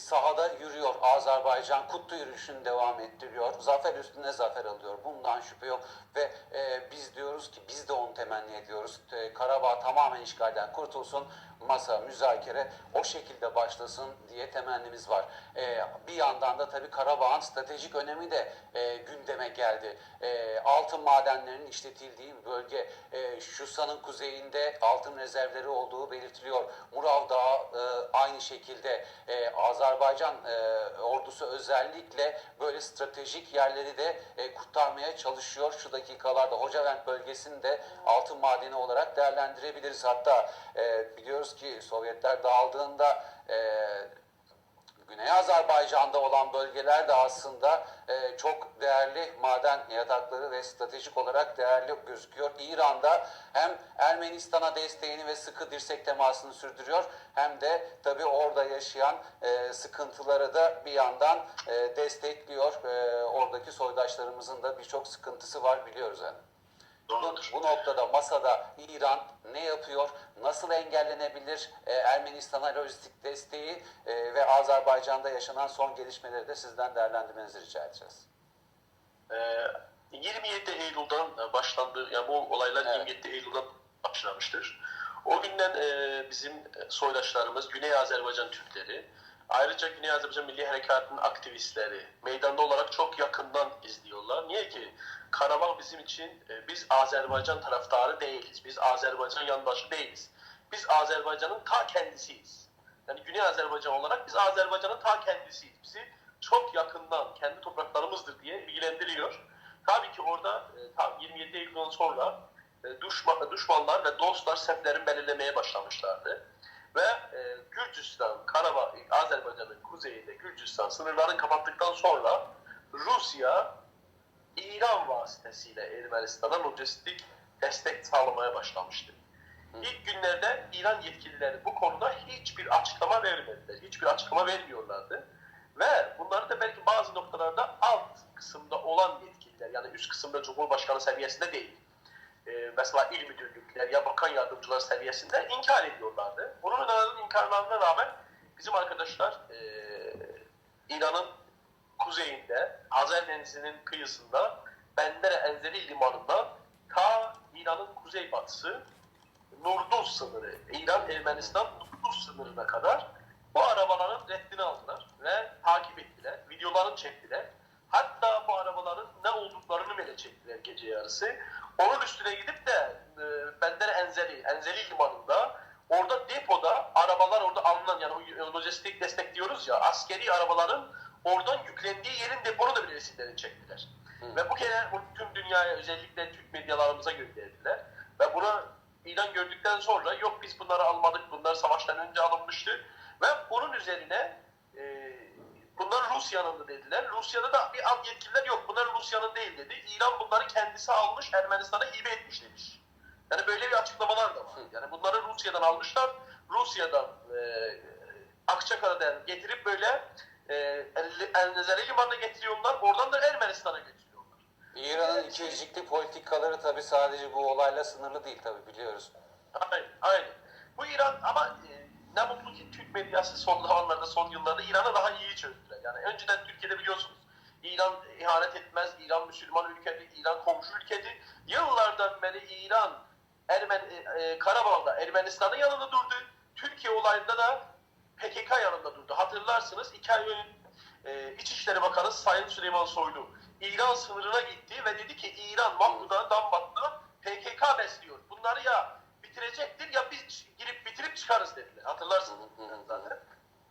sahada yürüyor. Azerbaycan kutlu yürüyüşünü devam ettiriyor. Zafer üstüne zafer alıyor. Bundan şüphe yok. Ve e, biz diyoruz ki biz de onu temenni ediyoruz. E, Karabağ tamamen işgalden kurtulsun. Masa, müzakere o şekilde başlasın diye temennimiz var. E, bir yandan da tabii Karabağ'ın stratejik önemi de e, gündeme geldi. E, altın madenlerinin işletildiği bölge. E, Şusa'nın kuzeyinde altın rezervleri olduğu belirtiliyor. Murav Dağı e, aynı şekilde e, Azerbaycan e, ordusu özellikle böyle stratejik yerleri de e, kurtarmaya çalışıyor. Şu dakikalarda Hocavent bölgesini de altın madeni olarak değerlendirebiliriz. Hatta e, biliyoruz ki Sovyetler dağıldığında e, Güney Azerbaycan'da olan bölgeler de aslında e, çok değerli maden yatakları ve stratejik olarak değerli gözüküyor. İran'da hem Ermenistan'a desteğini ve sıkı dirsek temasını sürdürüyor hem de tabii orada yaşayan e, sıkıntıları da bir yandan e, destekliyor. E, oradaki soydaşlarımızın da birçok sıkıntısı var biliyoruz yani. Doğrudur. bu noktada masada İran ne yapıyor, nasıl engellenebilir e, Ermenistan'a lojistik desteği e, ve Azerbaycan'da yaşanan son gelişmeleri de sizden değerlendirmenizi rica edeceğiz. Ee, 27 Eylül'den başlandı. Yani bu olaylar Evet. 27 Eylül'den başlamıştır. O günden e, bizim soydaşlarımız Güney Azerbaycan Türkleri, ayrıca Güney Azerbaycan Milli Harekatı'nın aktivistleri meydanda olarak çok yakından izliyorlar. Niye ki? Karabağ bizim için, e, biz Azerbaycan taraftarı değiliz. Biz Azerbaycan yandaşı değiliz. Biz Azerbaycan'ın ta kendisiyiz. Yani Güney Azerbaycan olarak biz Azerbaycan'ın ta kendisiyiz. Bizi çok yakından kendi topraklarımızdır diye bilgilendiriyor. Tabii ki orada e, tam 27 Eylül'den sonra e, düşman, düşmanlar ve dostlar seflerin belirlemeye başlamışlardı. Ve e, Gürcistan, Karabağ, Azerbaycan'ın kuzeyinde Gürcistan sınırlarını kapattıktan sonra Rusya İran vasıtasıyla Ermenistan'a lojistik destek sağlamaya başlamıştı. İlk günlerde İran yetkilileri bu konuda hiçbir açıklama vermediler. Hiçbir açıklama vermiyorlardı. Ve bunları da belki bazı noktalarda alt kısımda olan yetkililer yani üst kısımda Cumhurbaşkanı seviyesinde değil. Ee, mesela il müdürlükler ya bakan yardımcılar seviyesinde inkar ediyorlardı. Bunun inkarlarına rağmen bizim arkadaşlar e, İran'ın kuzeyinde Hazar Denizi'nin kıyısında Bendere Enzeli limanından ta İran'ın kuzeybatısı Nurduz sınırı, İran-Ermenistan Nurduz sınırına kadar bu arabaların reddini aldılar ve takip ettiler, videolarını çektiler. Hatta bu arabaların ne olduklarını bile çektiler gece yarısı. Onun üstüne gidip de e, Bendere Enzeli, Enzeli limanında orada depoda arabalar orada alınan yani o lojistik destek diyoruz ya askeri arabaların oradan yüklendiği yerin deponun da bile resimlerini çektiler. Hı. Ve bu bu tüm dünyaya özellikle Türk medyalarımıza gönderdiler. Ve buna ilan gördükten sonra yok biz bunları almadık, bunlar savaştan önce alınmıştı. Ve bunun üzerine bunlar Rusya'nın dediler. Rusya'da da bir alt yetkililer yok bunlar Rusya'nın değil dedi. İran bunları kendisi almış Ermenistan'a hibe etmiş demiş. Yani böyle bir açıklamalar da var. Yani bunları Rusya'dan almışlar. Rusya'dan e, Akçakara'dan getirip böyle e, Enzeli Limanı'na getiriyorlar. Oradan da Ermenistan'a götürüyorlar. İran'ın ikiyüzlüklü politikaları tabii sadece bu olayla sınırlı değil tabii biliyoruz. Aynen, aynen. Bu İran ama e, ne mutlu ki Türk medyası son zamanlarda, son yıllarda İran'ı daha iyi çözdüler. Yani önceden Türkiye'de biliyorsunuz İran ihanet etmez, İran Müslüman ülkedi, İran komşu ülkedi. Yıllardan beri İran Ermen, e, e, Karabağ'da Ermenistan'ın yanında durdu. Türkiye olayında da PKK yanında durdu. Hatırlarsınız iki ay önce e, İçişleri Bakanı Sayın Süleyman Soylu İran sınırına gitti ve dedi ki İran Mahmud'a, Dambat'ta PKK besliyor. Bunları ya bitirecektir ya biz girip bitirip çıkarız dediler. Hatırlarsınız zaten.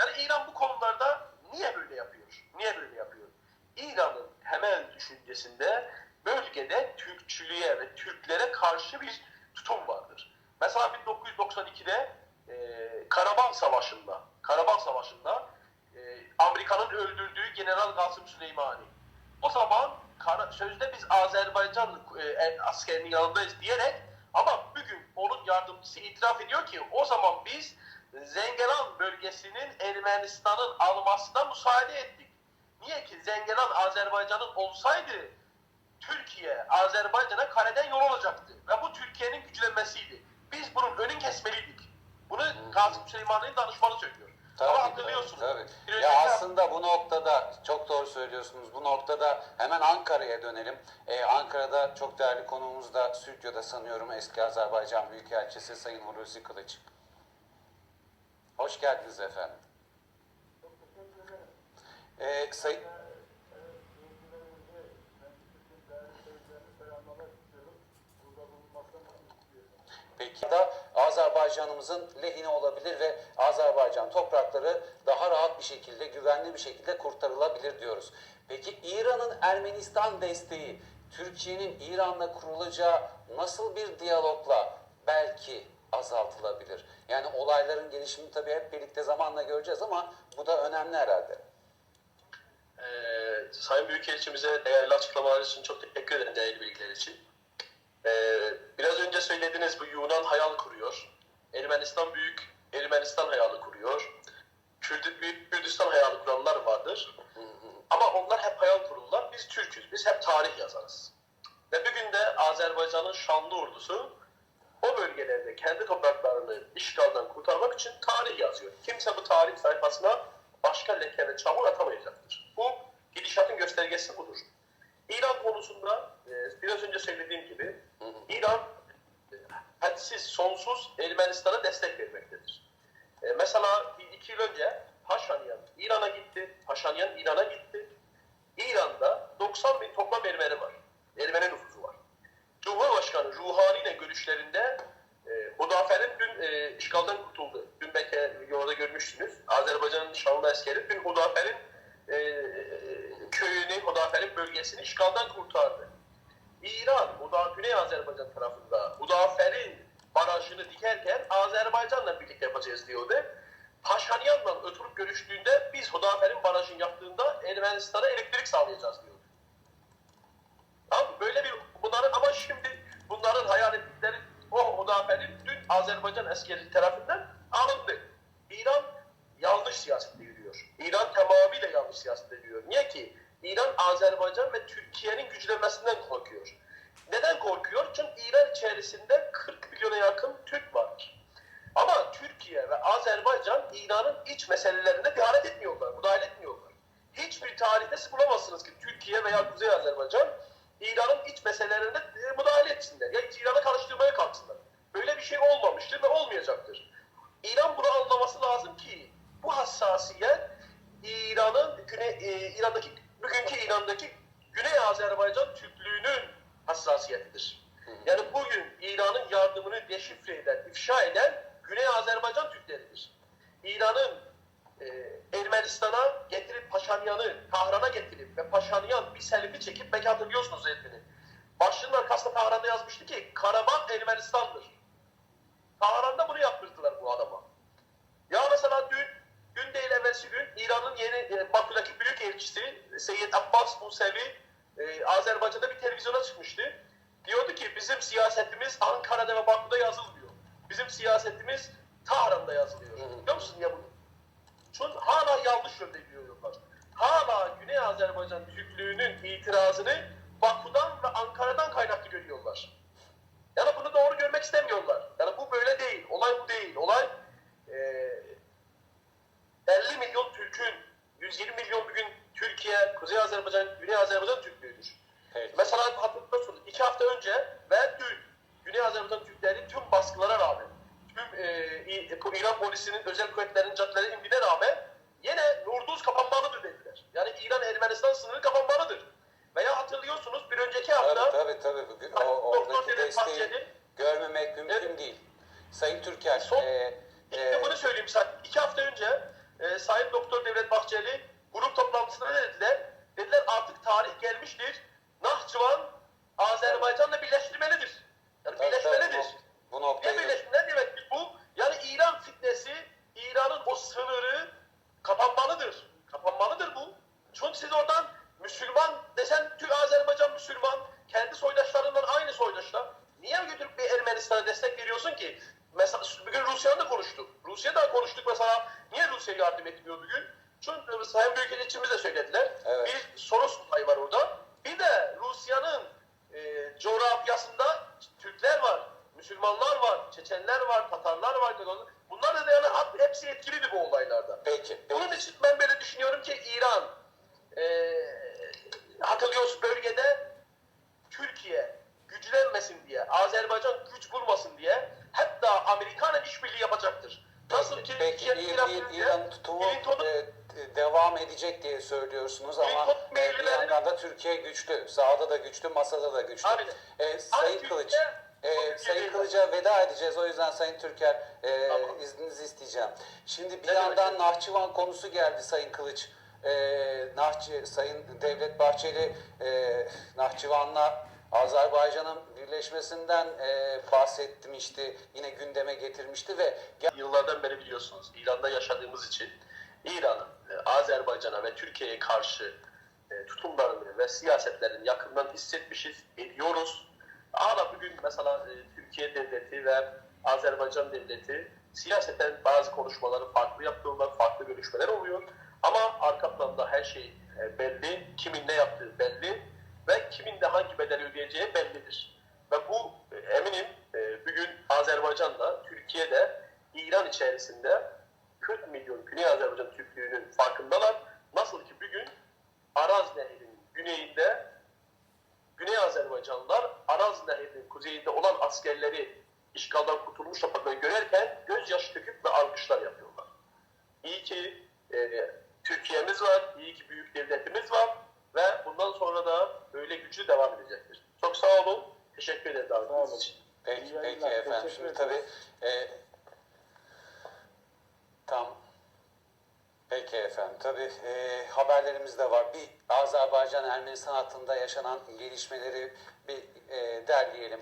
Yani İran bu konularda niye böyle yapıyor? Niye böyle yapıyor? İran'ın temel düşüncesinde bölgede Türkçülüğe ve Türklere karşı bir tutum vardır. Mesela 1992'de e, Karabağ Savaşı'nda Karabağ Savaşı'nda e, Amerika'nın öldürdüğü General Kasım Süleymani. O zaman kara- sözde biz Azerbaycan e, askerinin yanındayız diyerek ama bugün onun yardımcısı itiraf ediyor ki o zaman biz Zengelan bölgesinin Ermenistan'ın almasına müsaade ettik. Niye ki Zengelan Azerbaycan'ın olsaydı Türkiye Azerbaycan'a kareden yol olacaktı. Ve bu Türkiye'nin güçlenmesiydi. Biz bunun önün kesmeliydik. Bunu Kasım Süleyman'ın danışmanı söylüyor. Tabii, Ama tabii, hatırlıyorsunuz. tabii. bir Ya aslında bu noktada çok doğru söylüyorsunuz. Bu noktada hemen Ankara'ya dönelim. Ee, Ankara'da çok değerli konuğumuz da stüdyoda sanıyorum eski Azerbaycan Büyükelçisi Sayın Hulusi Kılıç. Hoş geldiniz efendim. Ee, say- Peki da Azerbaycan'ımızın lehine olabilir ve Azerbaycan toprakları daha rahat bir şekilde, güvenli bir şekilde kurtarılabilir diyoruz. Peki İran'ın Ermenistan desteği, Türkiye'nin İran'la kurulacağı nasıl bir diyalogla belki azaltılabilir? Yani olayların gelişimini tabii hep birlikte zamanla göreceğiz ama bu da önemli herhalde. Ee, Sayın Büyükelçimize değerli açıklamalar için çok teşekkür ederim değerli bilgiler için. Ee, biraz önce söylediğiniz bu Yunan hayal kuruyor. Ermenistan büyük Ermenistan hayali kuruyor. Kürt, büyük Kürdistan hayali kuranlar vardır. Ama onlar hep hayal kururlar. Biz Türk'üz. Biz hep tarih yazarız. Ve bir günde Azerbaycan'ın şanlı ordusu o bölgelerde kendi topraklarını işgalden kurtarmak için tarih yazıyor. Kimse bu tarih sayfasına başka leke ve çamur atamayacaktır. Bu gidişatın göstergesi budur. İran konusunda e, biraz önce söylediğim gibi İran e, hadsiz, sonsuz Ermenistan'a destek vermektedir. E, mesela iki yıl önce Paşanyan İran'a gitti. Paşanyan İran'a gitti. İran'da 90 bin toplam Ermeni var. Ermeni nüfusu var. Cumhurbaşkanı Ruhani ile görüşlerinde e, dün e, işgalden kurtuldu. Dün belki orada görmüşsünüz. Azerbaycan'ın şanlı askeri dün Hudafer'in e, köyünü, Hudafer'in bölgesini işgalden kurtardı. İran, Huda, Güney Azerbaycan tarafında Hudafer'in barajını dikerken Azerbaycan'la birlikte yapacağız diyordu. Paşanyan'la oturup görüştüğünde biz Hudafer'in barajını yaptığında Ermenistan'a elektrik sağlayacağız diyordu. Tamam mı? Böyle bir bunların ama şimdi bunların hayal ettikleri o Hudafer'in dün Askeri tarafından alındı. İran yanlış siyasette yürüyor. İran tamamıyla yanlış siyasette yürüyor. Niye ki? İran Azerbaycan ve Türkiye'nin güçlenmesinden korkuyor. Neden korkuyor? Çünkü İran içerisinde 40 milyona yakın Türk var. Ama Türkiye ve Azerbaycan İran'ın iç meselelerine müdahale etmiyorlar, müdahale etmiyorlar. Hiçbir tarihte siz bulamazsınız ki Türkiye veya Kuzey Azerbaycan İran'ın iç meselelerine e, müdahale etsinler. Ya İran'ı karıştırmaya kalksınlar. Böyle bir şey olmamıştır olmayacaktır. İran bunu anlaması lazım ki bu hassasiyet İran'ın e, İran'daki bugünkü İran'daki Güney Azerbaycan Türklüğünün hassasiyetidir. Yani bugün İran'ın yardımını deşifre eden, ifşa eden Güney Azerbaycan Türkleridir. İran'ın e, Ermenistan'a getirip Paşanyan'ı Tahran'a getirip ve Paşanyan bir selfie çekip belki hatırlıyorsunuz Ermeni. Başlığın arkasında Tahran'da yazmıştı ki Karabağ Ermenistan'dır. Tahran'da bunu yaptırdılar bu adama. Ya mesela dün, dün değil evvelsi gün İran'ın yeni e, Bakü'deki büyük elçisi Seyyid Abbas Musevi e, Azerbaycan'da bir televizyona çıkmıştı. Diyordu ki bizim siyasetimiz Ankara'da ve Bakü'de yazılmıyor. Bizim siyasetimiz Tahran'da yazılıyor. Biliyor musun ya bunu? Çünkü hala yanlış yönde gidiyorlar. Hala Güney Azerbaycan Türklüğünün itirazını Baku'dan ve Ankara'dan kaynaklı görüyorlar. Yani bunu doğru görmek istemiyorlar. Yani bu böyle değil. Olay bu değil. Olay eee 50 milyon Türk'ün 120 milyon bugün Türkiye, Kuzey Azerbaycan, Güney Azerbaycan Türklüğüdür. Evet. Mesela hatırlıyorsunuz iki hafta önce ve dün Güney Azerbaycan Türkleri tüm baskılara rağmen, tüm e, İran polisinin özel kuvvetlerinin caddelere indiğine rağmen tarih gelmiştir. Nahçıvan Azerbaycan'la birleştirmelidir. Yani tabii, tabii, birleşmelidir. bu, bu Ne birleşme ne demek ki bu? Yani İran fitnesi, İran'ın o sınırı kapanmalıdır. Kapanmalıdır bu. Çünkü siz oradan Müslüman desen tüm Azerbaycan Müslüman, kendi soydaşlarından aynı soydaşlar. Niye götürüp bir Ermenistan'a destek veriyorsun ki? Mesela bugün Rusya'nın da konuştuk. Rusya'da konuştuk mesela. Niye Rusya yardım etmiyor bugün? Çünkü Sayın Büyükelçimiz de söylediler. Evet. Bir Soros olayı var orada. Bir de Rusya'nın e, coğrafyasında Türkler var, Müslümanlar var, Çeçenler var, Tatarlar var. Bunlar da yani hepsi etkiliydi bu olaylarda. Peki. Bunun için ben böyle düşünüyorum ki İran edecek diye söylüyorsunuz ama e, bir yandan da Türkiye güçlü. Sahada da güçlü, masada da güçlü. Aynen. E, Sayın Kılıç, e, Sayın. Kılıç'a veda edeceğiz. O yüzden Sayın Türker e, Tamam. izninizi isteyeceğim. Şimdi bir Ne yandan demek? Nahçıvan konusu geldi Sayın Kılıç. E, Nahçı, Sayın Devlet Bahçeli e, Nahçıvan'la Azerbaycan'ın birleşmesinden e, bahsetmişti. Yine gündeme getirmişti ve yıllardan beri biliyorsunuz İran'da yaşadığımız için İran'ın e, Azerbaycan'a ve Türkiye'ye karşı e, tutumlarını ve siyasetlerini yakından hissetmişiz, ediyoruz. Hala bugün mesela e, Türkiye devleti ve Azerbaycan devleti siyaseten bazı konuşmaları farklı yapıyorlar, farklı görüşmeler oluyor. Ama arka planda her şey belli, kimin ne yaptığı belli ve kimin de hangi bedeli ödeyeceği bellidir. Ve bu eminim bugün Azerbaycan'da, Türkiye'de, İran içerisinde 40 milyon Güney Azerbaycan Türklüğünün farkındalar. Nasıl ki bugün Araz Nehri'nin güneyinde Güney Azerbaycanlılar Araz Nehri'nin kuzeyinde olan askerleri işgalden kurtulmuş yapmakla görerken gözyaşı döküp ve alkışlar yapıyorlar. İyi ki e, Türkiye'miz var, iyi ki büyük devletimiz var ve bundan sonra da böyle güçlü devam edecektir. Çok sağ olun. Teşekkür ederim davetiniz için. Peki, peki efendim. Şimdi tabii e, tam Peki efendim. Tabii e, haberlerimiz de var. Bir Azerbaycan Ermenistan hattında yaşanan gelişmeleri bir e, derleyelim.